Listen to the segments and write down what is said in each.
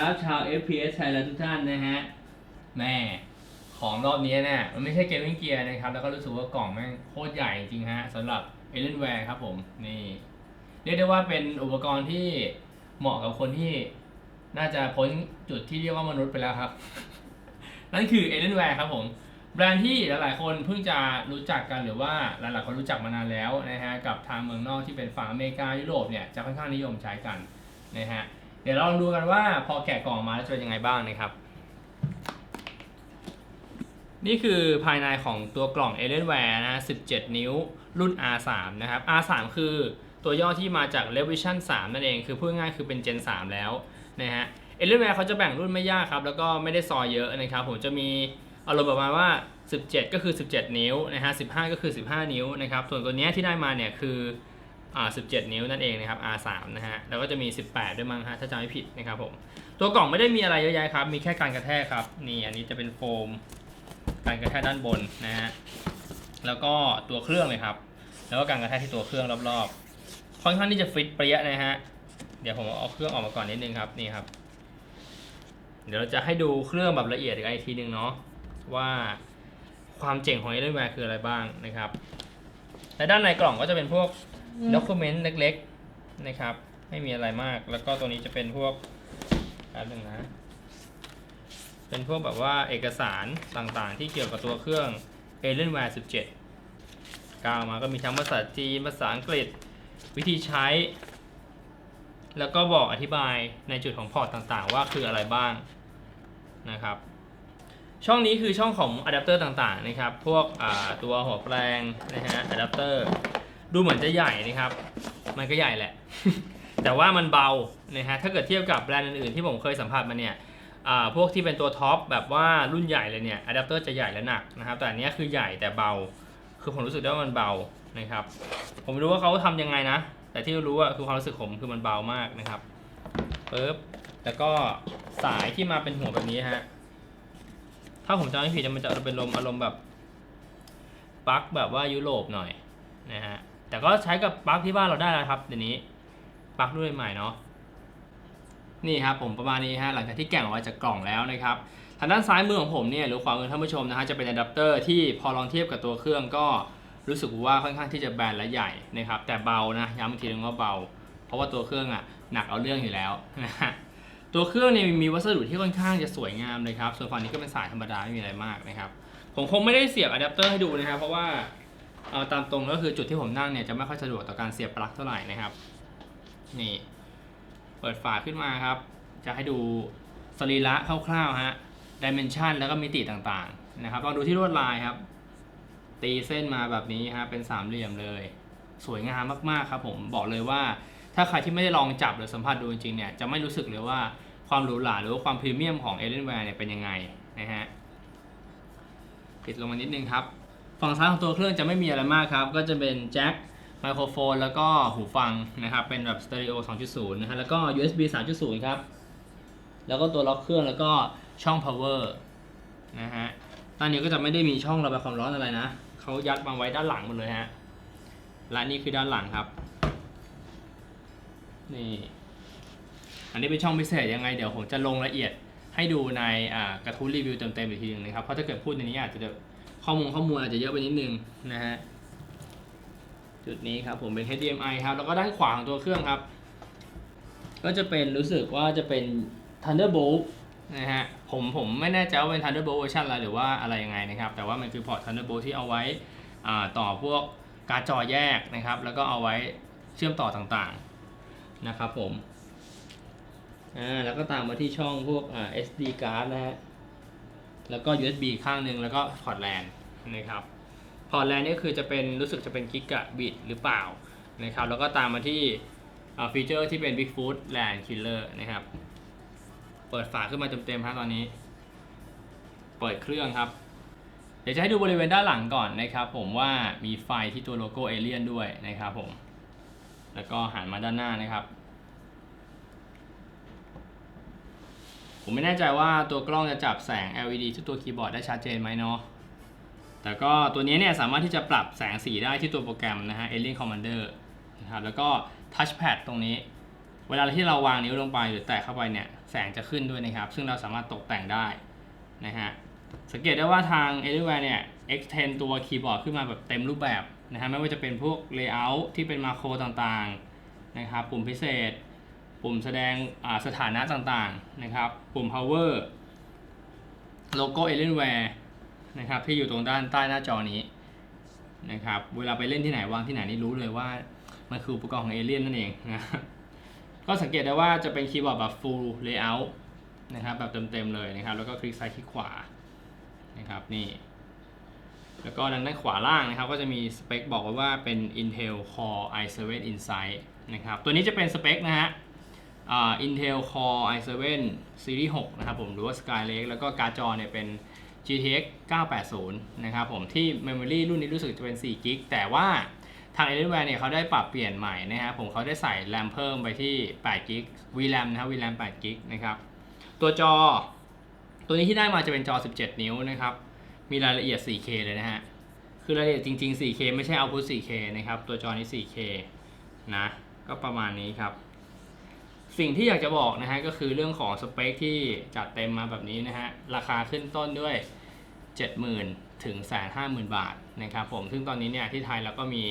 ครับชาว FPS ไทยและทุกท่านนะฮะแม่ของรอบนี้เนี่ยมันไม่ใช่เกมมิ่งเกียร์นะครับ แล้วก็รู้สึกว่ากล่องแม่งโคตรใหญ่จริงฮะสำหรับ Alienware ครับผม นี่เรียกได้ว่าเป็นอุปกรณ์ที่เหมาะกับคนที่น่าจะพ้นจุดที่เรียกว่ามนุษย์ไปแล้วครับ นั่นคือ Alienware ครับผม แบรนด์ที่หลายๆ คนเพิ่งจะรู้จักกันหรือว่าหลายๆคนรู้จักมานานแล้วนะฮะกับทางเมืองนอกที่เป็นฝั่งอเมริกายุโรปเนี่ยจะค่อนข้างนิยมใช้กันนะฮะ เดี๋ยวเราลองดูกันว่าพอแกะกล่องมาจะเป็นยังไงบ้างนะครับ นี่คือภายในของตัวกล่อง Alienware นะ 17 นิ้วรุ่น R3 นะครับ R3 คือตัวย่อที่มาจาก Revision 3 นั่นเอง คือพูดง่ายคือเป็น Gen 3 แล้วนะฮะ Alienware เขาจะแบ่งรุ่นไม่ยากครับ แล้วก็ไม่ได้ซอยเยอะนะครับ ผมจะมีอารมณ์ประมาณว่า 17 ก็คือ 17 นิ้วนะฮะ 15 ก็คือ 15 นิ้วนะครับ ส่วนตัวเนี้ยที่ได้มาเนี่ยคือ อ่า17 นิ้วนั่นเองนะครับ R3 นะฮะ แล้วก็จะมี 18 ด้วยมั้งฮะ ถ้าจำไม่ผิดนะครับผม ตัวกล่องไม่ได้มีอะไรเยอะแยะครับ มีแค่การกระแทกครับ นี่อันนี้จะเป็นโฟมการกระแทกด้านบนนะฮะ แล้วก็ตัวเครื่องเลยครับ แล้วก็การกระแทกที่ตัวเครื่องรอบๆ ค่อนข้างที่จะฟิตเปรี้ยนะฮะ เดี๋ยวผมเอาเครื่องออกมาก่อนนิดนึงครับ นี่ครับ เดี๋ยวเราจะให้ดูเครื่องแบบละเอียดอีกทีนึงเนาะว่าความเจ๋งของ a l i e n w a r e คืออะไรบ้างนะครับ และด้านในกล่องก็จะเป็นพวก ด็อ c เมนต์เล็กๆนะครับ ไม่มีอะไรมาก แล้วก็ตัวนี้จะเป็นพวกแป๊บนึงนะ เป็นพวกแบบว่าเอกสารต่างๆ ที่เกี่ยวกับตัวเครื่อง Alienware 17กาวมาก็มีทั้งภาษาจีนภาษาอังกฤษวิธีใช้ แล้วก็บอกอธิบายในจุดของพอร์ตต่างๆ ว่าคืออะไรบ้างนะครับ ช่องนี้คือช่องของอะแดปเตอร์ต่างๆนะครับ พวกตัวหัวแปลงนะฮะอะแดปเตอร์ ดูเหมือนจะใหญ่นะครับ มันก็ใหญ่แหละ แต่ว่ามันเบานะฮะถ้าเกิดเทียบกับแบรนด์อื่นๆที่ผมเคยสัมผัสมาเนี่ยอ่าพวกที่เป็นตัวท็อปแบบว่ารุ่นใหญ่เลยเนี่ยอะแดปเตอร์จะใหญ่และหนักนะครับ แต่อันนี้คือใหญ่แต่เบา คือผมรู้สึกได้ว่ามันเบานะครับ ผมไม่รู้ว่าเขาทำยังไงนะ แต่ที่รู้ว่าคือความรู้สึกผมคือมันเบามากนะครับปึ๊บแล้วก็สายที่มาเป็นหัวแบบนี้ฮะ ถ้าผมจำไม่ผิดมันจะเป็นลมอารมณ์แบบปลั๊กแบบว่ายุโรปหน่อยนะฮะ แต่ก็ใช้กับปลั๊กที่บ้านเราได้แล้วครับเดี๋ยวนี้ปลั๊กรุ่นใหม่เนาะนี่ครับผมประมาณนี้ฮะหลังจากที่แกะออกมาจากกล่องแล้วนะครับทางด้านซ้ายมือของผมเนี่ยหรือขวามือท่านผู้ชมนะฮะจะเป็นอะแดปเตอร์ที่พอลองเทียบกับตัวเครื่องก็รู้สึกว่าค่อนข้างที่จะแบนและใหญ่นะครับแต่เบานะย้ำอีกทีนึงว่าเบา เพราะว่าตัวเครื่องอะหนักเอาเรื่องอยู่แล้วนะฮะตัวเครื่องเนี่ยมีวัสดุที่ค่อนข้างจะสวยงามเลยครับส่วนฝั่งนี้ก็เป็นสายธรรมดาไม่มีอะไรมากนะครับผมคงไม่ได้เสียบอะแดปเตอร์ให้ดูนะครับเพราะว่า เอาตามตรงก็คือจุดที่ผมนั่งเนี่ยจะไม่ค่อยสะดวกต่อการเสียบปลั๊กเท่าไหร่นะครับ นี่ เปิดฝาขึ้นมาครับ จะให้ดูสรีระคร่าวๆฮะดิเมนชันแล้วก็มิติต่างๆนะครับลองดูที่ลวดลายครับ ตีเส้นมาแบบนี้ฮะเป็นสามเหลี่ยมเลย สวยงามมากๆครับผมบอกเลยว่า ถ้าใครที่ไม่ได้ลองจับหรือสัมผัสดูจริงๆเนี่ยจะไม่รู้สึกเลยว่าความหรูหราหรือว่าความพรีเมียมของ Alienware เนี่ยเป็นยังไงนะฮะปิดลงมานิดนึงครับ ฝั่งซ้ายของตัวเครื่องจะไม่มีอะไรมากครับ ก็จะเป็นแจ็คไมโครโฟน แล้วก็หูฟังนะครับ เป็นแบบสเตอริโอ 2.0 นะฮะ แล้วก็ USB 3.0 ครับ แล้วก็ตัวล็อกเครื่องแล้วก็ช่อง power นะฮะด้านนี้ก็จะไม่ได้มีช่องระบายความร้อนอะไรนะ เขายัดมาไว้ด้านหลังหมดเลยฮะ และนี่คือด้านหลังครับ นี่ อันนี้เป็นช่องพิเศษยังไง เดี๋ยวผมจะลงละเอียดให้ดูในกระทู้รีวิวเต็มๆอีกทีหนึงนะครับ เพราะถ้าเกิดพูดในนี้อาจจะ ข้อมูลข้อมูลอาจจะเยอะไปนิดนึงนะฮะจุดนี้ครับผมเป็น HDMI ครับ แล้วก็ด้านขวาของตัวเครื่องครับ ก็จะเป็นรู้สึกว่าจะเป็น Thunderbolt นะฮะผมผมไม่แน่ใจว่าเป็น Thunderbolt เวอร์ชันอะไรหรือว่าอะไรยังไงนะครับ แต่ว่ามันคือพอร์ต Thunderbolt ที่เอาไว้อ่าต่อพวกการจอแยกนะครับ แล้วก็เอาไว้เชื่อมต่อต่างๆนะครับผมอ่าแล้วก็ตามมาที่ช่องพวกอ่า SD card นะฮะแล้วก็ USB ข้างหนึ่งแล้วก็พอร์ตแลน นะครับพอร์ตแลนนี่คือจะเป็นรู้สึกจะเป็นกิกะบิตหรือเปล่านะครับแล้วก็ตามมาที่ฟีเจอร์ที่เป็น Bigfoot LAN Killer นะครับ เปิดฝาขึ้นมาเต็มๆครับตอนนี้ เปิดเครื่องครับ เดี๋ยวจะให้ดูบริเวณด้านหลังก่อนนะครับ ผมว่ามีไฟที่ตัวโลโก้เอเลียนด้วยนะครับผม แล้วก็หันมาด้านหน้านะครับ ผมไม่แน่ใจว่าตัวกล้องจะจับแสง LED ที่ตัวคีย์บอร์ดได้ชัดเจนไหมเนาะ แต่ก็ตัวนี้เนี่ยสามารถที่จะปรับแสงสีได้ที่ตัวโปรแกรมนะฮะ Alien Commander นะครับแล้วก็ Touchpad ตรงนี้ เวลาที่เราวางนิ้วลงไปหรือแตะเข้าไปเนี่ยแสงจะขึ้นด้วยนะครับ ซึ่งเราสามารถตกแต่งได้นะฮะสังเกตได้ว่าทาง a l i w a r e เนี่ย extend ตัวคีย์บอร์ดขึ้นมาแบบเต็มรูปแบบนะฮะไม่ว่าจะเป็นพวก layout ที่เป็นมาโครต่างๆนะครับปุ่มพิเศษ ปุ่มแสดงสถานะต่างๆนะครับปุ่ม power โลโก้ Alienware นะครับที่อยู่ตรงด้านใต้หน้าจอนี้นะครับเวลาไปเล่นที่ไหนวางที่ไหนนี่รู้เลยว่ามันคืออุปกรณ์ของเอเลี่ยนนั่นเองนะครับก็สังเกตได้ว่าจะเป็นคีย์บอร์ดแบบ full layout นะครับแบบเต็มๆเลยนะครับ แล้วก็คลิกซ้ายคลิกขวานะครับนี่แล้วก็ด้านขวาล่างนะครับ ก็จะมีสเปคบอกไว้ว่าเป็น Intel Core i7 Insight นะครับตัวนี้จะเป็นสเปคนะฮะอ่า Intel Core i7 Series 6 นะครับผมหรือว่า Skylake แล้วก็การ์ดจอเนี่ยเป็น GTX 980 นะครับผมที่ Memory รุ่นนี้รู้สึกจะเป็น4 g b แต่ว่าทาง Alienware เนี่ยเขาได้ปรับเปลี่ยนใหม่นะครับผมเขาได้ใส่ RAM เพิ่มไปที่8 g b VRAM นะครับ VRAM 8 g b นะครับ ตัวจอ ตัวนี้ที่ได้มาจะเป็นจอ 17 นิ้วนะครับ มีรายละเอียด 4K เลยนะฮะ คือรายละเอียดจริง ๆ 4K ไม่ใช่ output 4K นะครับ ตัวจอนี้ 4K นะ ก็ประมาณนี้ครับ สิ่งที่อยากจะบอกนะฮะก็คือเรื่องของสเปคที่จัดเต็มมาแบบนี้นะฮะ ราคาขึ้นต้นด้วย 70,000 ถึง 150,000 บาทนะครับผม ซึ่งตอนนี้เนี่ยที่ไทยเราก็มี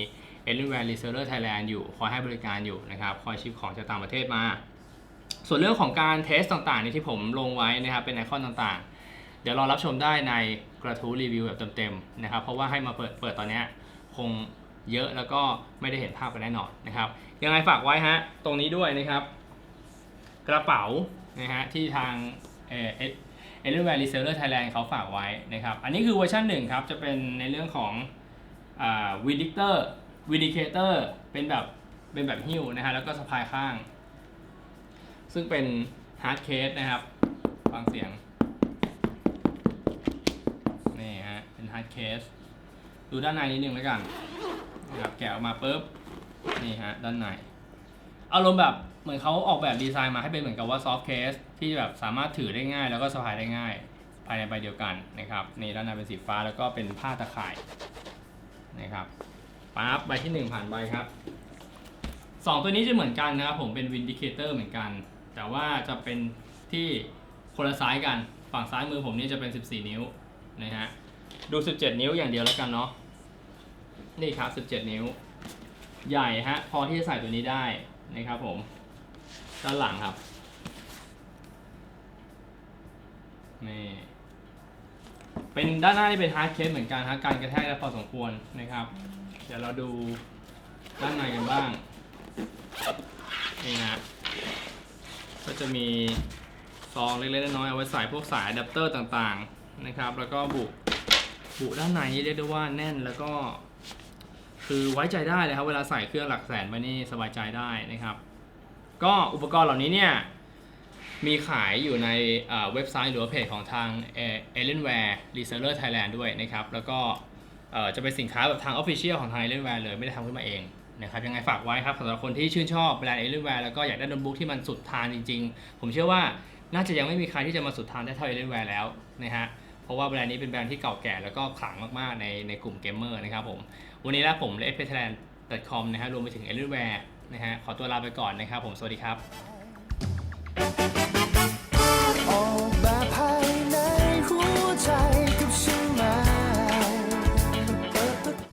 a l i e n w a r e Reseller Thailand อยู่ คอยให้บริการอยู่นะครับ คอยชิปของจากต่างประเทศมา ส่วนเรื่องของการเทสต่างๆนี่ที่ผมลงไว้นะครับเป็นไอคอนต่างๆ เดี๋ยวรอรับชมได้ในกระทู้รีวิวแบบเต็มๆนะครับ เพราะว่าให้มาเปิดเปิดตอนนี้คงเยอะแล้วก็ไม่ได้เห็นภาพกันแน่นอนนะครับ ยังไงฝากไว้ฮะตรงนี้ด้วยนะครับ กระเป๋านะฮะที่ทางเอเอเลนแวร์รีเซลเลอร์ไทยแลนด์เขาฝากไว้นะครับ อันนี้คือเวอร์ชันหนึ่งครับ จะเป็นในเรื่องของวิดิเตอร์วิดิเคเตอร์เป็นแบบเป็นแบบหิ้วนะฮะแล้วก็สะพายข้าง ซึ่งเป็นฮาร์ดเคสนะครับ ฟังเสียง นี่ฮะ เป็นฮาร์ดเคส ดูด้านในนิดนึงแล้วกันนะครับแกะออกมาปุ๊บ นี่ฮะ ด้านใน อารมณ์แบบเหมือนเขาออกแบบดีไซน์มาให้เป็นเหมือนกับว่าซอฟต์เคสที่แบบสามารถถือได้ง่าย แล้วก็สะพายได้ง่าย ภายในใบเดียวกันนะครับนี่ด้านในเป็นสีฟ้าแล้วก็เป็นผ้าตะข่ายนะครับปั๊บใบที่หนึ่งผ่านใบครับสองตัวนี้จะเหมือนกันนะครับผมเป็นวินดิเคเตอร์เหมือนกัน แต่ว่าจะเป็นที่คนละซ้ายกัน ฝั่งซ้ายมือผมนี่จะเป็น 14 นิ้วนะฮะดู 17 นิ้วอย่างเดียวแล้วกันเนาะนี่ครับ 17 นิ้ว ใหญ่ฮะพอที่จะใส่ตัวนี้ได้ นะครับผม ด้านหลังครับ นี่ เป็นด้านหน้านี่เป็นฮาร์ดเคสเหมือนกันฮะการกระแทกได้พอสมควรนะครับ เดี๋ยวเราดูด้านในกันบ้าง นี่นะ ก็จะมีซองเล็กๆน้อยๆเอาไว้ใส่พวกสายอะแดปเตอร์ต่างๆนะครับ แล้วก็บุบุด้านในนี่เรียกได้ว่าแน่นแล้วก็ คือไว้ใจได้เลยครับเวลาใส่เครื่องหลักแสนไปนี่สบายใจได้นะครับ ก็อุปกรณ์เหล่านี้เนี่ยมีขายอยู่ในเว็บไซต์หรือว่าเพจของทางเอเลนแวร์รีเซลเลอร์ไทยแลนด์ด้วยนะครับ แล้วก็จะเป็นสินค้าแบบทางออฟฟิเชียลของทางเอเลนแวร์เลยไม่ได้ทำขึ้นมาเองนะครับยังไงฝากไว้ครับสำหรับคนที่ชื่นชอบแบรนด์เอเลนแวร์แล้วก็อยากได้โน้ตบุ๊กที่มันสุดทางจริง ๆ ผมเชื่อว่าน่าจะยังไม่มีใครที่จะมาสุดทางได้เท่าเอเลนแวร์แล้วนะฮะ ราะว่าแบรนด์นี้เป็นแบรนด์ที่เก่าแก่แล้วก็ขลังมากๆในในกลุ่มเกมเมอร์นะครับผมวันนี้และผมและ f p t h a i l a n d c o m นะฮะรวมไปถึงเอลิเวร์นะฮะขอตัวลาไปก่อนนะครับผมสวัสดีครับ